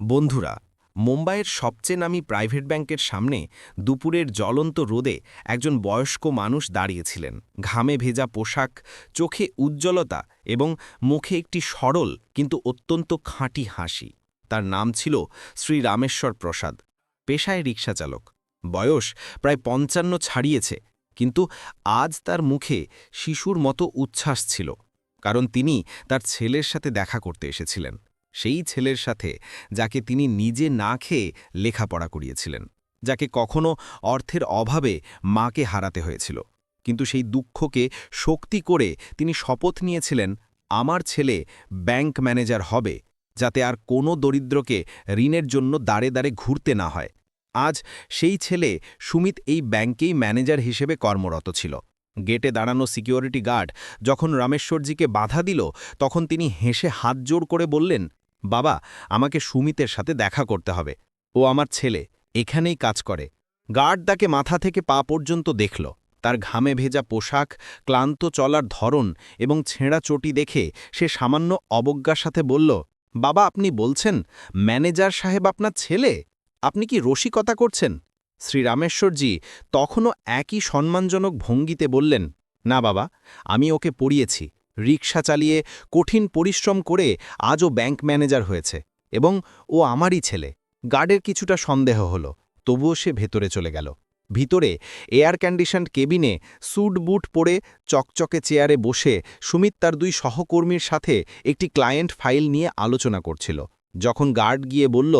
বন্ধুরা, মুম্বাইয়ের সবচেয়ে নামী প্রাইভেট ব্যাংকের সামনে দুপুরের জ্বলন্ত রোদে একজন বয়স্ক মানুষ দাঁড়িয়েছিলেন। ঘামে ভেজা পোশাক, চোখে উজ্জ্বলতা এবং মুখে একটি সরল কিন্তু অত্যন্ত খাঁটি হাসি। তার নাম ছিল শ্রী রামেশ্বর প্রসাদ, পেশায় রিক্সাচালক বয়স প্রায় পঞ্চান্ন ছাড়িয়েছে, কিন্তু আজ তার মুখে শিশুর মতো উচ্ছ্বাস ছিল, কারণ তিনি তার ছেলের সাথে দেখা করতে এসেছিলেন। সেই ছেলের সাথে যাকে তিনি নিজে না খেয়ে লেখাপড়া করিয়েছিলেন, যাকে কখনো অর্থের অভাবে মাকে হারাতে হয়েছিল। কিন্তু সেই দুঃখকে শক্তি করে তিনি শপথ নিয়েছিলেন, আমার ছেলে ব্যাংক ম্যানেজার হবে, যাতে আর কোনো দরিদ্রকে ঋণের জন্য দাঁড়ে দাঁড়ে ঘুরতে না হয়। আজ সেই ছেলে সুমিত এই ব্যাংকেই ম্যানেজার হিসেবে কর্মরত ছিল। গেটে দাঁড়ানো সিকিউরিটি গার্ড যখন রামেশ্বরজিকে বাধা দিল, তখন তিনি হেসে হাত জোড় করে বললেন বাবা, আমাকে সুমিতের সাথে দেখা করতে হবে। ও আমার ছেলে, এখানেই কাজ করে। গার্ড তাকে মাথা থেকে পা পর্যন্ত দেখল। তার ঘামে ভেজা পোশাক, ক্লান্ত চলার ধরন এবং ছেঁড়া চটি দেখে সে সামান্য অবজ্ঞার সাথে বলল, বাবা, আপনি বলছেন ম্যানেজার সাহেব আপনার ছেলে? আপনি কি রসিকতা করছেন? শ্রীরামেশ্বরজি তখনও একই সম্মানজনক ভঙ্গিতে বললেন, না বাবা, আমি ওকে পড়িয়েছি। রিক্সা চালিয়ে কঠিন পরিশ্রম করে আজও ব্যাংক ম্যানেজার হয়েছে এবং ও আমারই ছেলে। গার্ডের কিছুটা সন্দেহ হল, তবুও সে ভেতরে চলে গেল। ভিতরে এয়ার কন্ডিশনড কেবিনে স্যুট বুট পরে চকচকে চেয়ারে বসে সুমিত তার দুই সহকর্মীর সাথে একটি ক্লায়েন্ট ফাইল নিয়ে আলোচনা করছিল। যখন গার্ড গিয়ে বলল,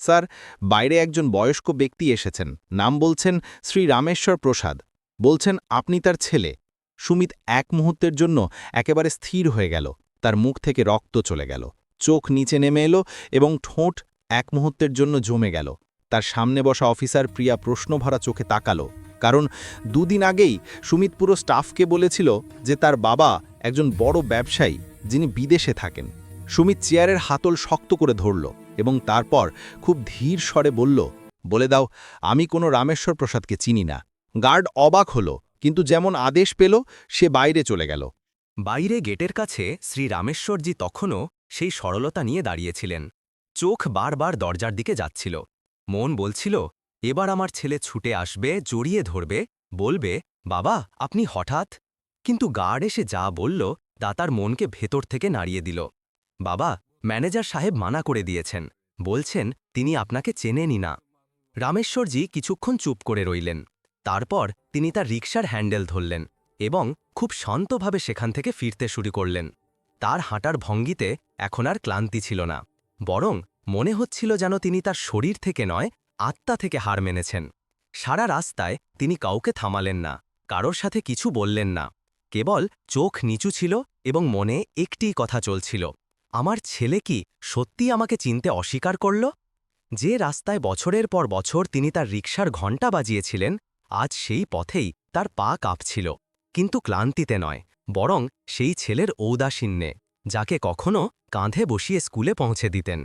স্যার, বাইরে একজন বয়স্ক ব্যক্তি এসেছেন। নাম বলছেন শ্রী রামেশ্বর প্রসাদ। বলছেন, আপনি তার ছেলে। সুমিত এক মুহূর্তের জন্য একেবারে স্থির হয়ে গেল। তার মুখ থেকে রক্ত চলে গেল। চোখ নিচে নেমে এলো এবং ঠোঁট এক মুহূর্তের জন্য জমে গেল। তার সামনে বসা অফিসার প্রিয়া প্রশ্নভরা চোখে তাকালো, কারণ দুদিন আগেই সুমিত পুরো স্টাফকে বলেছিল যে তার বাবা একজন বড় ব্যবসায়ী যিনি বিদেশে থাকেন। সুমিত চেয়ারের হাতল শক্ত করে ধরল এবং তারপর খুব ধীর স্বরে বলল, বলে দাও, আমি কোনো রামেশ্বর প্রসাদকে চিনি না। গার্ড অবাক হলো কিন্তু যেমন আদেশ পেল, সে বাইরে চলে গেল। বাইরে গেটের কাছে শ্রী রামেশ্বরজি তখনও সেই সরলতা নিয়ে দাঁড়িয়েছিলেন। চোখ বারবার দরজার দিকে যাচ্ছিল। মন বলছিল, এবার আমার ছেলে ছুটে আসবে, জড়িয়ে ধরবে, বলবে, বাবা, আপনি হঠাৎ কিন্তু গার্ড এসে যা বলল, তা তার মনকে ভেতর থেকে নাড়িয়ে দিল। বাবা, ম্যানেজার সাহেব মানা করে দিয়েছেন। বলছেন, তিনি আপনাকে চেনেনই না রামেশ্বরজি কিছুক্ষণ চুপ করে রইলেন। তারপর তিনি তার রিকশার হ্যান্ডেল ধরলেন এবং খুব শান্তভাবে সেখান থেকে ফিরতে শুরু করলেন। তার হাঁটার ভঙ্গিতে এখন আর ক্লান্তি ছিল না, বরং মনে হচ্ছিল যেন তিনি তার শরীর থেকে নয়, আত্মা থেকে হার মেনেছেন। সারা রাস্তায় তিনি কাউকে থামালেন না, কারোর সাথে কিছু বললেন না, কেবল চোখ নিচু ছিল এবং মনে একটিই কথা চলছিল, আমার ছেলে কি সত্যি আমাকে চিনতে অস্বীকার করল? যে রাস্তায় বছরের পর বছর তিনি তার রিকশার ঘণ্টা বাজিয়েছিলেন আজ সেই পথেই তার পা কাঁপছিল। কিন্তু ক্লান্তিতে নয়, বরং সেই ছেলের ঔদাসীন্যে, যাকে কখনো কাঁধে বসিয়ে স্কুলে পৌঁছে দিতেন।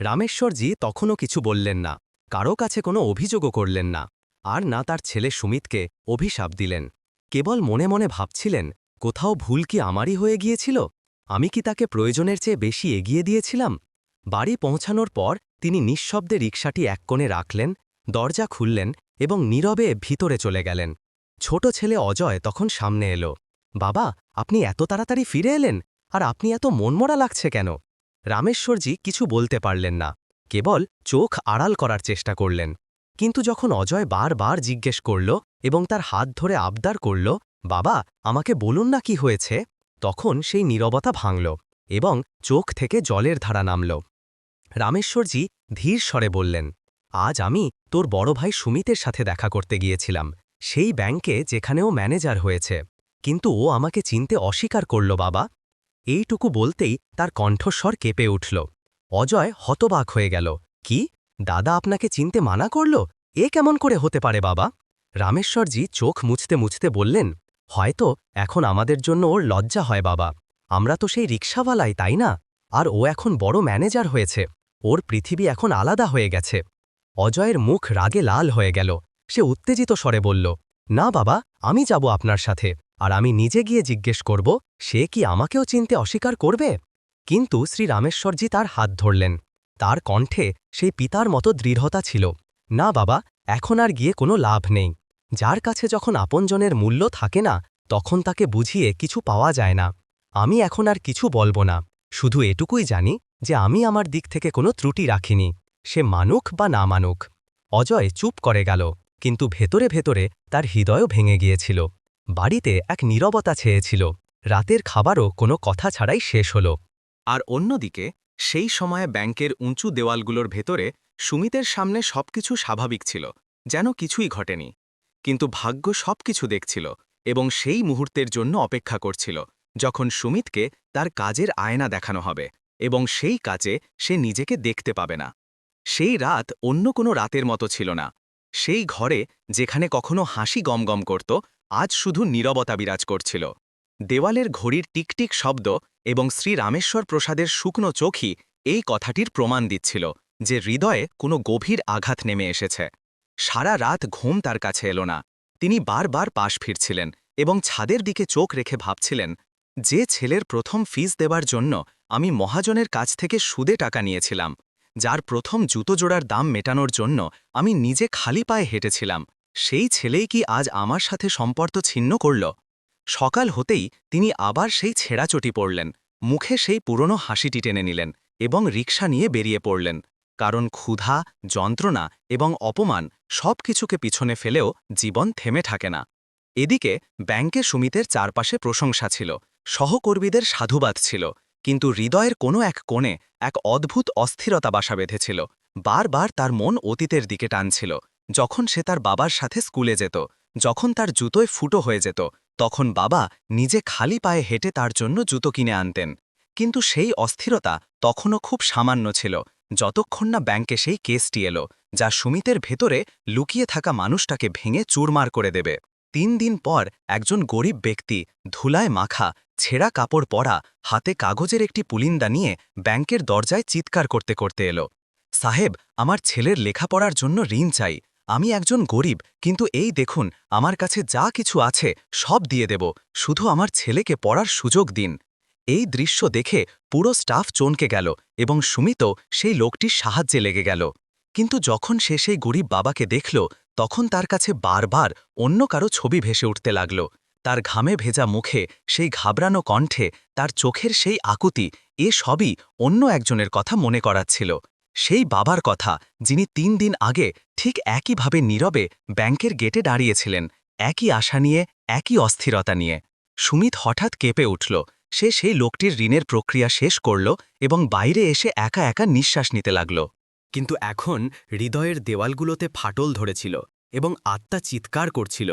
রামেশ্বরজি তখনও কিছু বললেন না কারও কাছে কোনো অভিযোগও করলেন না, আর না তার ছেলে সুমিতকে অভিশাপ দিলেন। কেবল মনে মনে ভাবছিলেন, কোথাও ভুল কি আমারই হয়ে গিয়েছিল? আমি কি তাকে প্রয়োজনের চেয়ে বেশি এগিয়ে দিয়েছিলাম? বাড়ি পৌঁছানোর পর তিনি নিঃশব্দে রিকশাটি এক কোণে রাখলেন দরজা খুললেন এবং নীরবে ভিতরে চলে গেলেন। ছোট ছেলে অজয় তখন সামনে এলো। বাবা, আপনি এত তাড়াতাড়ি ফিরে এলেন? আর আপনি এত মনমরা লাগছে কেন? রামেশ্বরজি কিছু বলতে পারলেন না। কেবল চোখ আড়াল করার চেষ্টা করলেন। কিন্তু যখন অজয় বারবার জিজ্ঞেস করল এবং তার হাত ধরে আবদার করল, বাবা, আমাকে বলুন না কি হয়েছে? তখন সেই নীরবতা ভাঙল এবং চোখ থেকে জলের ধারা নামল। রামেশ্বরজি ধীর স্বরে বললেন আজ আমি তোর বড় ভাই সুমিতের সাথে দেখা করতে গিয়েছিলাম। সেই ব্যাংকে যেখানেও ম্যানেজার হয়েছে। কিন্তু ও আমাকে চিনতে অস্বীকার করল, বাবা। এইটুকু বলতেই তার কণ্ঠস্বর কেঁপে উঠল। অজয় হতবাক হয়ে গেল, কি? দাদা আপনাকে চিনতে মানা করল? এ কেমন করে হতে পারে, বাবা? রামেশ্বরজি চোখ মুছতে মুছতে বললেন, হয়তো এখন আমাদের জন্য ওর লজ্জা হয়, বাবা। আমরা তো সেই রিক্সাওয়ালাই, তাই না? আর ও এখন বড় ম্যানেজার হয়েছে। ওর পৃথিবী এখন আলাদা হয়ে গেছে। অজয়ের মুখ রাগে লাল হয়ে গেল। সে উত্তেজিত স্বরে বলল, না বাবা, আমি যাব আপনার সাথে, আর আমি নিজে গিয়ে জিজ্ঞেস করব, সে কি আমাকেও চিনতে অস্বীকার করবে? কিন্তু শ্রী রামেশ্বরজি তার হাত ধরলেন। তার কণ্ঠে সেই পিতার মতো দৃঢ়তা ছিল। না বাবা, এখন আর গিয়ে কোনো লাভ নেই। যার কাছে যখন আপনজনের মূল্য থাকে না, তখন তাকে বুঝিয়ে কিছু পাওয়া যায় না। আমি এখন আর কিছু বলব না। শুধু এটুকুই জানি যে আমি আমার দিক থেকে কোনো ত্রুটি রাখিনি। সে মানুক বা না মানুক, অজয় চুপ করে গেল, কিন্তু ভেতরে ভেতরে তার হৃদয়ও ভেঙে গিয়েছিল। বাড়িতে এক নীরবতা ছেয়েছিল, রাতের খাবারও কোনো কথা ছাড়াই শেষ হল। আর অন্যদিকে, সেই সময়ে ব্যাংকের উঁচু দেওয়ালগুলোর ভেতরে সুমিতের সামনে সবকিছু স্বাভাবিক ছিল, যেন কিছুই ঘটেনি। কিন্তু ভাগ্য সবকিছু দেখছিল এবং সেই মুহূর্তের জন্য অপেক্ষা করছিল, যখন সুমিতকে তার কাজের আয়না দেখানো হবে এবং সেই কাজে সে নিজেকে দেখতে পাবে না। সেই রাত অন্য কোনো রাতের মতো ছিল না। সেই ঘরে, যেখানে কখনো হাসি গমগম করত, আজ শুধু নীরবতা বিরাজ করছিল। দেওয়ালের ঘড়ির টিকটিক শব্দ এবং শ্রী রামেশ্বর প্রসাদের শুকনো চোখই এই কথাটির প্রমাণ দিচ্ছিল যে হৃদয়ে কোনো গভীর আঘাত নেমে এসেছে। সারা রাত ঘুম তার কাছে এলো না। তিনি বারবার পাশ ফিরছিলেন এবং ছাদের দিকে চোখ রেখে ভাবছিলেন, যে ছেলের প্রথম ফিস দেবার জন্য আমি মহাজনের কাছ থেকে সুদে টাকা নিয়েছিলাম যার প্রথম জুতো জোড়ার দাম মেটানোর জন্য আমি নিজে খালি পায়ে হেঁটেছিলাম। সেই ছেলেই কি আজ আমার সাথে সম্পর্ক ছিন্ন করল? সকাল হতেই তিনি আবার সেই ছেঁড়াচটি পড়লেন মুখে সেই পুরনো হাসিটি টেনে নিলেন এবং রিক্সা নিয়ে বেরিয়ে পড়লেন। কারণ ক্ষুধা, যন্ত্রণা এবং অপমান সব কিছুকে পিছনে ফেলেও জীবন থেমে থাকে না। এদিকে ব্যাংকে সুমিতের চারপাশে প্রশংসা ছিল, সহকর্মীদের সাধুবাদ ছিল কিন্তু হৃদয়ের কোনো এক কোণে এক অদ্ভুত অস্থিরতা বাসা বেঁধেছিল। বারবার তার মন অতীতের দিকে টানছিল। যখন সে তার বাবার সাথে স্কুলে যেত, যখন তার জুতোয় ফুটো হয়ে যেত, তখন বাবা নিজে খালি পায়ে হেঁটে তার জন্য জুতো কিনে আনতেন। কিন্তু সেই অস্থিরতা তখনও খুব সামান্য ছিল। যতক্ষণ না ব্যাংকে সেই কেসটি এলো, যা সুমিতের ভেতরে লুকিয়ে থাকা মানুষটাকে ভেঙে চুরমার করে দেবে। তিন দিন পর একজন গরিব ব্যক্তি ধুলায় মাখা ছেঁড়া কাপড় পরা, হাতে কাগজের একটি পুলিন্দা নিয়ে ব্যাংকের দরজায় চিৎকার করতে করতে এলো। সাহেব, আমার ছেলের লেখাপড়ার জন্য ঋণ চাই। আমি একজন গরিব, কিন্তু এই দেখুন, আমার কাছে যা কিছু আছে, সব দিয়ে দেব। শুধু আমার ছেলেকে পড়ার সুযোগ দিন। এই দৃশ্য দেখে পুরো স্টাফ চমকে গেল এবং সুমিত সেই লোকটির সাহায্যে লেগে গেল। কিন্তু যখন সে সেই গরিব বাবাকে দেখল, তখন তার কাছে বারবার অন্য কারও ছবি ভেসে উঠতে লাগল। তার ঘামে ভেজা মুখে, সেই ঘাবড়ানো কণ্ঠে, তার চোখের সেই আকুতি, এ সবই অন্য একজনের কথা মনে করাচ্ছিল। সেই বাবার কথা, যিনি তিন দিন আগে ঠিক একইভাবে নীরবে ব্যাংকের গেটে দাঁড়িয়েছিলেন, একই আশা নিয়ে, একই অস্থিরতা নিয়ে। সুমিত হঠাৎ কেঁপে উঠল। সে সেই লোকটির ঋণের প্রক্রিয়া শেষ করল এবং বাইরে এসে একা একা নিঃশ্বাস নিতে লাগল। কিন্তু এখন হৃদয়ের দেওয়ালগুলোতে ফাটল ধরেছিল এবং আত্মা চিৎকার করছিল।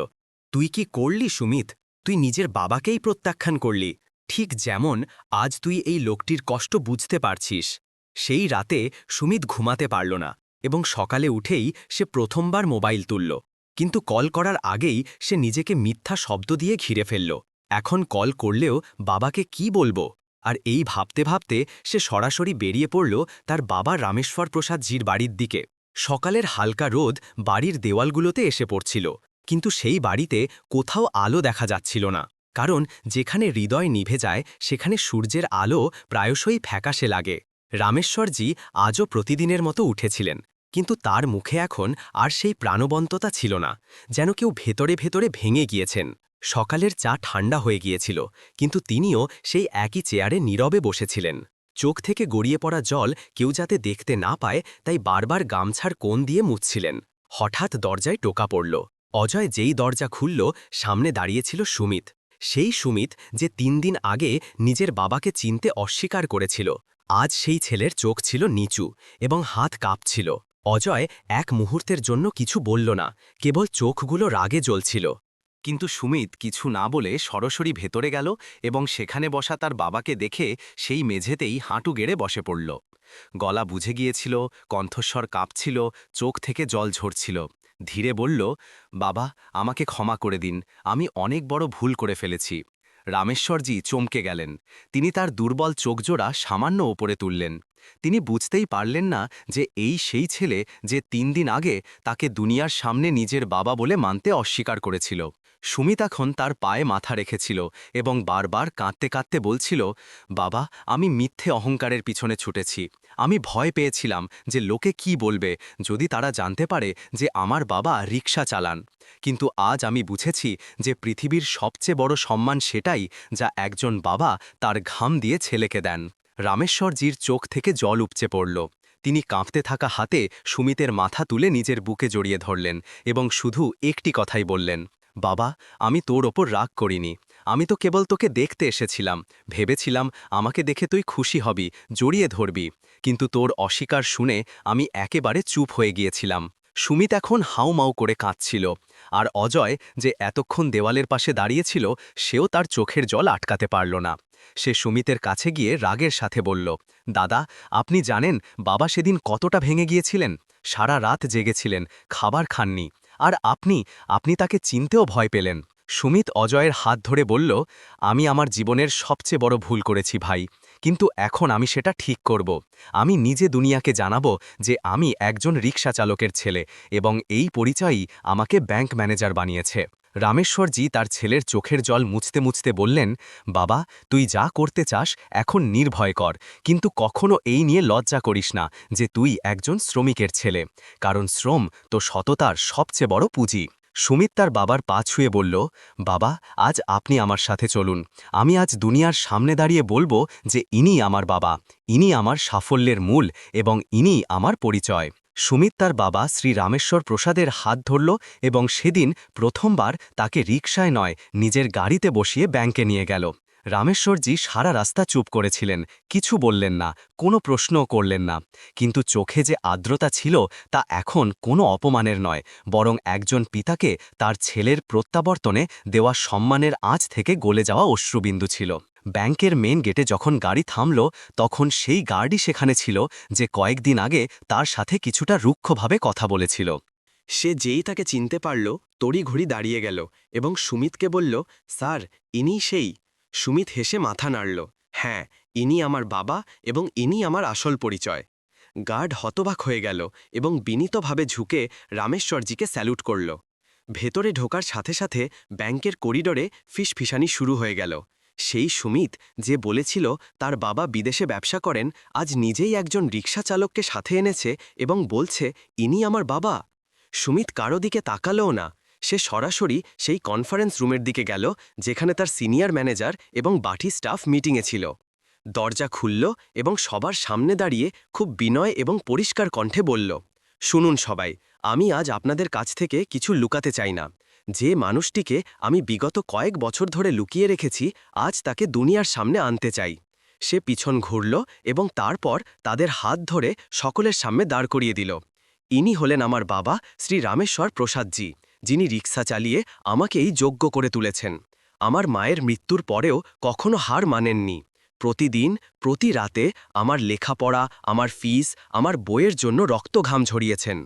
তুই কি করলি, সুমিত? তুই নিজের বাবাকেই প্রত্যাখ্যান করলি। ঠিক যেমন আজ তুই এই লোকটির কষ্ট বুঝতে পারছিস। সেই রাতে সুমিত ঘুমাতে পারল না এবং সকালে উঠেই সে প্রথমবার মোবাইল তুলল। কিন্তু কল করার আগেই সে নিজেকে মিথ্যা শব্দ দিয়ে ঘিরে ফেলল। এখন কল করলেও বাবাকে কি বলব? আর এই ভাবতে ভাবতে সে সরাসরি বেরিয়ে পড়ল তার বাবা রামেশ্বর প্রসাদ জির বাড়ির দিকে। সকালের হালকা রোদ বাড়ির দেওয়ালগুলোতে এসে পড়ছিল। কিন্তু সেই বাড়িতে কোথাও আলো দেখা যাচ্ছিল না, কারণ যেখানে হৃদয় নিভে যায়, সেখানে সূর্যের আলো প্রায়শই ফ্যাকাশে লাগে। রামেশ্বরজি আজও প্রতিদিনের মতো উঠেছিলেন, কিন্তু তার মুখে এখন আর সেই প্রাণবন্ততা ছিল না, যেন কেউ ভেতরে ভেতরে ভেঙে গিয়েছেন। সকালের চা ঠান্ডা হয়ে গিয়েছিল, কিন্তু তিনিও সেই একই চেয়ারে নীরবে বসেছিলেন। চোখ থেকে গড়িয়ে পড়া জল কেউ যাতে দেখতে না পায়, তাই বারবার গামছার কোণ দিয়ে মুছছিলেন। হঠাৎ দরজায় টোকা পড়ল। অজয় যেই দরজা খুলল, সামনে দাঁড়িয়েছিল সুমিত। সেই সুমিত যে তিন দিন আগে নিজের বাবাকে চিনতে অস্বীকার করেছিল। আজ সেই ছেলের চোখ ছিল নিচু এবং হাত কাঁপছিল। অজয় এক মুহূর্তের জন্য কিছু বলল না, কেবল চোখগুলো রাগে জ্বলছিল। কিন্তু সুমিত কিছু না বলে সরাসরি ভেতরে গেল এবং সেখানে বসা তার বাবাকে দেখে সেই মেঝেতেই হাঁটু গেড়ে বসে পড়ল। গলা বুঝে গিয়েছিল, কণ্ঠস্বর কাঁপছিল, চোখ থেকে জল ঝরছিল। ধীরে বলল, বাবা, আমাকে ক্ষমা করে দিন। আমি অনেক বড় ভুল করে ফেলেছি। রামেশ্বরজি চমকে গেলেন। তিনি তার দুর্বল চোখজোড়া সামান্য ওপরে তুললেন। তিনি বুঝতেই পারলেন না যে এই সেই ছেলে যে তিন দিন আগে তাকে দুনিয়ার সামনে নিজের বাবা বলে মানতে অস্বীকার করেছিল। সুমিত এখন তার পায়ে মাথা রেখেছিল এবং বারবার কাঁদতে কাঁদতে বলছিল, বাবা, আমি মিথ্যে অহংকারের পিছনে ছুটেছি। আমি ভয় পেয়েছিলাম যে লোকে কি বলবে যদি তারা জানতে পারে যে আমার বাবা রিক্সা চালান। কিন্তু আজ আমি বুঝেছি যে পৃথিবীর সবচেয়ে বড় সম্মান সেটাই যা একজন বাবা তার ঘাম দিয়ে ছেলেকে দেন। রামেশ্বরজির চোখ থেকে জল উপচে পড়ল। তিনি কাঁপতে থাকা হাতে সুমিতের মাথা তুলে নিজের বুকে জড়িয়ে ধরলেন এবং শুধু একটি কথাই বললেন বাবা, আমি তোর ওপর রাগ করিনি। আমি তো কেবল তোকে দেখতে এসেছিলাম। ভেবেছিলাম আমাকে দেখে তুই খুশি হবি, জড়িয়ে ধরবি। কিন্তু তোর অস্বীকার শুনে আমি একেবারে চুপ হয়ে গিয়েছিলাম। সুমিত এখন হাউমাউ করে কাঁদছিল। আর অজয় যে এতক্ষণ দেওয়ালের পাশে দাঁড়িয়েছিল, সেও তার চোখের জল আটকাতে পারল না। সে সুমিতের কাছে গিয়ে রাগের সাথে বলল, দাদা, আপনি জানেন, বাবা সেদিন কতটা ভেঙে গিয়েছিলেন? সারা রাত জেগেছিলেন, খাবার খাননি। আর আপনি আপনি তাকে চিনতেও ভয় পেলেন। সুমিত অজয়ের হাত ধরে বলল, আমি আমার জীবনের সবচেয়ে বড় ভুল করেছি ভাই, কিন্তু এখন আমি সেটা ঠিক করব। আমি নিজে দুনিয়াকে জানাব যে আমি একজন রিক্সা চালকের ছেলে এবং এই পরিচয়ই আমাকে ব্যাংক ম্যানেজার বানিয়েছে। রামেশ্বরজি তার ছেলের চোখের জল মুছতে মুছতে বললেন, বাবা, তুই যা করতে চাস এখন নির্ভয় কর, কিন্তু কখনো এই নিয়ে লজ্জা করিস না যে তুই একজন শ্রমিকের ছেলে, কারণ শ্রম তো সততার সবচেয়ে বড় পুঁজি। সুমিত তার বাবার পা ছুঁয়ে বলল, বাবা, আজ আপনি আমার সাথে চলুন, আমি আজ দুনিয়ার সামনে দাঁড়িয়ে বলব যে ইনি আমার বাবা, ইনি আমার সাফল্যের মূল এবং ইনি আমার পরিচয়। সুমিত তার বাবা শ্রী রামেশ্বর প্রসাদের হাত ধরল এবং সেদিন প্রথমবার তাকে রিকশায় নয়, নিজের গাড়িতে বসিয়ে ব্যাংকে নিয়ে গেল। রামেশ্বরজি সারা রাস্তা চুপ করেছিলেন, কিছু বললেন না, কোনো প্রশ্নও করলেন না। কিন্তু চোখে যে আর্দ্রতা ছিল, তা এখন কোনো অপমানের নয়, বরং একজন পিতাকে তার ছেলের প্রত্যাবর্তনে দেওয়া সম্মানের আঁচ থেকে গলে যাওয়া অশ্রুবিন্দু ছিল। ব্যাংকের মেন গেটে যখন গাড়ি থামল, তখন সেই গার্ডই সেখানে ছিল যে কয়েকদিন আগে তার সাথে কিছুটা রুক্ষভাবে কথা বলেছিল। সে যেই তাকে চিনতে পারল তড়িঘড়ি দাঁড়িয়ে গেল এবং সুমিতকে বলল, স্যার ইনি সেই। সুমিত হেসে মাথা নাড়ল হ্যাঁ ইনি আমার বাবা এবং ইনি আমার আসল পরিচয়। গার্ড হতবাক হয়ে গেল এবং বিনীতভাবে ঝুঁকে রামেশ্বরজিকে স্যালুট করল। ভেতরে ঢোকার সাথে সাথে ব্যাংকের করিডোরে ফিসফিসানি শুরু হয়ে গেল। সেই সুমিত যে বলেছিল তার বাবা বিদেশে ব্যবসা করেন, আজ নিজেই একজন রিক্সা চালককে সাথে এনেছে এবং বলছে, ইনি আমার বাবা। সুমিত কারও দিকে তাকালও না। সে সরাসরি সেই কনফারেন্স রুমের দিকে গেল, যেখানে তার সিনিয়র ম্যানেজার এবং বাটি স্টাফ মিটিংয়ে ছিল। দরজা খুলল এবং সবার সামনে দাঁড়িয়ে খুব বিনয় এবং পরিষ্কার কণ্ঠে বলল, শুনুন সবাই, আমি আজ আপনাদের কাছ থেকে কিছু লুকাতে চাই না। যে মানুষটিকে আমি বিগত কয়েক বছর ধরে লুকিয়ে রেখেছি, আজ তাকে দুনিয়ার সামনে আনতে চাই। সে পিছন ঘুরল এবং তারপর তাদের হাত ধরে সকলের সামনে দাঁড় করিয়ে দিল। ইনি হলেন আমার বাবা, শ্রী রামেশ্বর প্রসাদজি, যিনি রিক্সা চালিয়ে আমাকেই যোগ্য করে তুলেছেন। আমার মায়ের মৃত্যুর পরেও কখনো হার মানেননি। প্রতিদিন, প্রতি রাতে আমার লেখাপড়া, আমার ফিস, আমার বইয়ের জন্য রক্ত ঘাম ঝরিয়েছেন।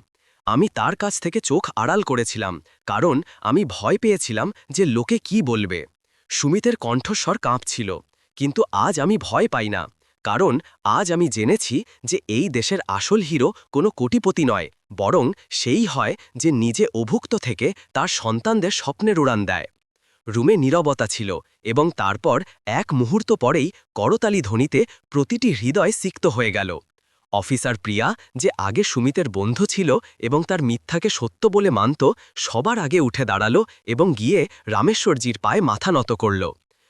আমি তার কাছ থেকে চোখ আড়াল করেছিলাম, কারণ আমি ভয় পেয়েছিলাম যে লোকে কি বলবে। সুমিতের কণ্ঠস্বর কাঁপছিল, কিন্তু আজ আমি ভয় পাই না, কারণ আজ আমি জেনেছি যে এই দেশের আসল হিরো কোনো কোটিপতি নয়, বরং সেই হয় যে নিজে অভুক্ত থেকে তার সন্তানদের স্বপ্নের উড়ান দেয়। রুমে নীরবতা ছিল এবং তারপর এক মুহূর্ত পরেই করতালি ধ্বনিতে প্রতিটি হৃদয় সিক্ত হয়ে গেল। অফিসার প্রিয়া যে আগে সুমিতের বন্ধু ছিল এবং তার মিথ্যাকে সত্য বলে মানত, সবার আগে উঠে দাঁড়াল এবং গিয়ে রামেশ্বরজির পায়ে মাথা নত করল।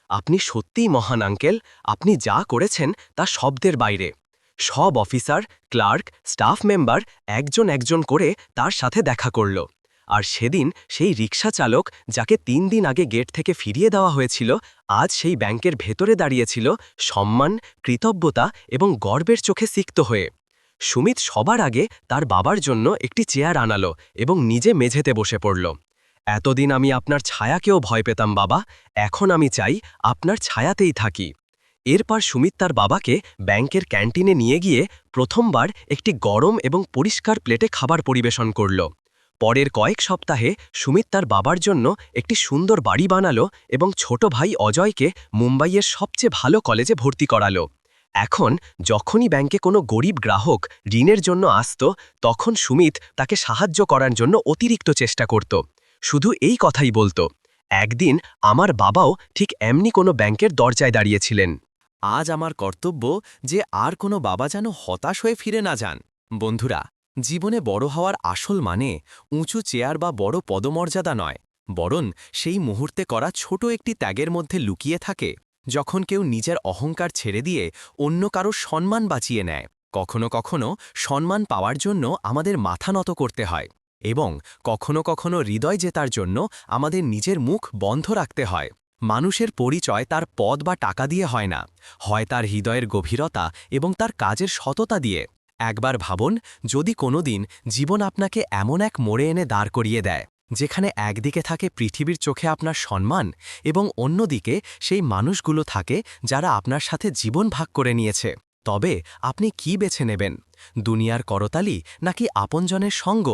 আপনি সত্যিই মহান, আঙ্কেল। আপনি যা করেছেন তা শব্দের বাইরে। সব অফিসার, ক্লার্ক, স্টাফ মেম্বার একজন একজন করে তার সাথে দেখা করল। আর সেদিন সেই রিক্সা চালক যাকে তিন দিন আগে গেট থেকে ফিরিয়ে দেওয়া হয়েছিল, আজ সেই ব্যাংকের ভেতরে দাঁড়িয়েছিল, সম্মান, কৃতজ্ঞতা এবং গর্বের চোখে সিক্ত হয়ে। সুমিত সবার আগে তার বাবার জন্য একটি চেয়ার আনালো এবং নিজে মেঝেতে বসে পড়ল। এতদিন আমি আপনার ছায়াকেও ভয় পেতাম বাবা, এখন আমি চাই আপনার ছায়াতেই থাকি। এরপর সুমিত তার বাবাকে ব্যাংকের ক্যান্টিনে নিয়ে গিয়ে প্রথমবার একটি গরম এবং পরিষ্কার প্লেটে খাবার পরিবেশন করল। পরের কয়েক সপ্তাহে সুমিত তার বাবার জন্য একটি সুন্দর বাড়ি বানালো এবং ছোট ভাই অজয়কে মুম্বাইয়ের সবচেয়ে ভালো কলেজে ভর্তি করালো। এখন যখনই ব্যাংকে কোনো গরিব গ্রাহক ঋণের জন্য আসত, তখন সুমিত তাকে সাহায্য করার জন্য অতিরিক্ত চেষ্টা করত। শুধু এই কথাই বলতো, একদিন আমার বাবাও ঠিক এমনি কোনো ব্যাংকের দরজায় দাঁড়িয়েছিলেন। আজ আমার কর্তব্য যে আর কোনো বাবা যেন হতাশ হয়ে ফিরে না যান। বন্ধুরা জীবনে বড় হওয়ার আসল মানে উঁচু চেয়ার বা বড় পদমর্যাদা নয়, বরং সেই মুহূর্তে করা ছোট একটি ত্যাগের মধ্যে লুকিয়ে থাকে, যখন কেউ নিজের অহংকার ছেড়ে দিয়ে অন্য কারও সম্মান বাঁচিয়ে নেয়। কখনো কখনো সম্মান পাওয়ার জন্য আমাদের মাথা নত করতে হয় এবং কখনো কখনো হৃদয় জেতার জন্য আমাদের নিজের মুখ বন্ধ রাখতে হয়। মানুষের পরিচয় তার পদ বা টাকা দিয়ে হয় না, হয় তার হৃদয়ের গভীরতা এবং তার কাজের সততা দিয়ে। একবার ভাবুন, যদি কোনোদিন জীবন আপনাকে এমন এক মোড়ে এনে দাঁড় করিয়ে দেয়, যেখানে একদিকে থাকে পৃথিবীর চোখে আপনার সম্মান এবং অন্যদিকে সেই মানুষগুলো থাকে যারা আপনার সাথে জীবন ভাগ করে নিয়েছে। তবে আপনি কি বেছে নেবেন? দুনিয়ার করতালি নাকি আপনজনের সঙ্গ?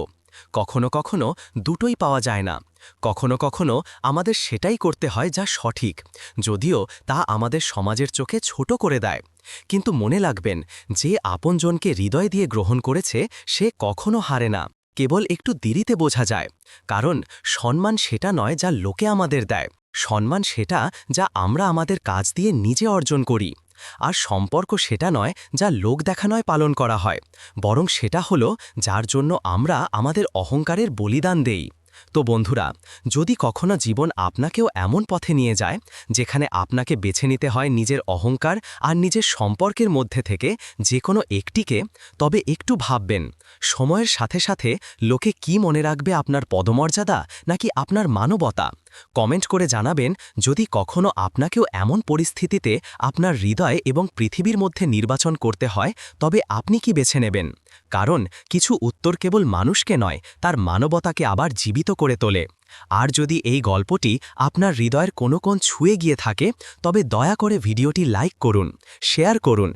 কখনো কখনো দুটোই পাওয়া যায় না। কখনো কখনো আমাদের সেটাই করতে হয় যা সঠিক, যদিও তা আমাদের সমাজের চোখে ছোট করে দেয়। কিন্তু মনে লাগবেন যে আপনজনকে হৃদয় দিয়ে গ্রহণ করেছে, সে কখনো হারে না। কেবল একটু দেরিতে বোঝা যায়। কারণ, সম্মান সেটা নয় যা লোকে আমাদের দেয়। সম্মান সেটা যা আমরা আমাদের কাজ দিয়ে নিজে অর্জন করি। আর সম্পর্ক সেটা নয় যা লোক দেখানয় পালন করা হয়। বরং সেটা হলো, যার জন্য আমরা আমাদের অহংকারের বলিদান দেই। তো বন্ধুরা, যদি কখনো জীবন আপনাকেও এমন পথে নিয়ে যায়, যেখানে আপনাকে বেছে নিতে হয় নিজের অহংকার আর নিজের সম্পর্কের মধ্যে থেকে যে কোনো একটিকে, তবে একটু ভাববেন, সময়ের সাথে সাথে লোকে কি মনে রাখবে আপনার পদমর্যাদা নাকি আপনার মানবতা? কমেন্ট করে জানাবেন যদি কখনও আপনাকেও এমন পরিস্থিতিতে আপনার হৃদয় এবং পৃথিবীর মধ্যে নির্বাচন করতে হয়, তবে আপনি কি বেছে নেবেন? কারণ কিছু উত্তর কেবল মানুষকে নয়, তার মানবতাকে আবার জীবিত করে তোলে। আর যদি এই গল্পটি আপনার হৃদয়ের কোনো কোণ ছুঁয়ে গিয়ে থাকে, তবে দয়া করে ভিডিওটি লাইক করুন, শেয়ার করুন